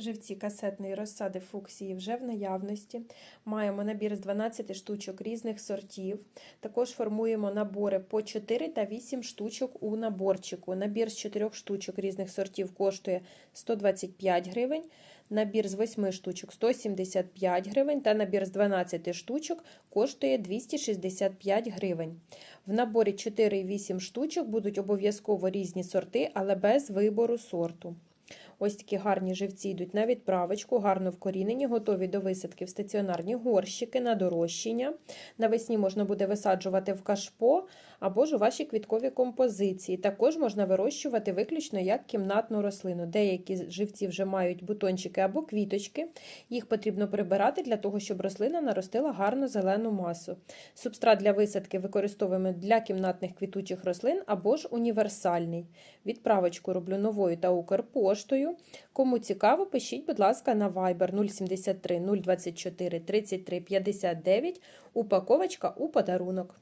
Живці касетної розсади фуксії вже в наявності. Маємо набір з 12 штучок різних сортів. Також формуємо набори по 4 та 8 штучок у наборчику. Набір з 4 штучок різних сортів коштує 125 гривень. Набір з 8 штучок 175 гривень та набір з 12 штучок коштує 265 гривень. В наборі 4 і 8 штучок будуть обов'язково різні сорти, але без вибору сорту. Ось такі гарні живці йдуть на відправочку, гарно вкорінені, готові до висадки в стаціонарні горщики на дорощення. Навесні можна буде висаджувати в кашпо або ж у ваші квіткові композиції. Також можна вирощувати виключно як кімнатну рослину. Деякі живці вже мають бутончики або квіточки. Їх потрібно прибирати для того, щоб рослина наростила гарну зелену масу. Субстрат для висадки використовуємо для кімнатних квітучих рослин або ж універсальний. Відправочку роблю новою та Укрпоштою. Кому цікаво, пишіть, будь ласка, на Viber 073 024 33 59. Упаковочка у подарунок.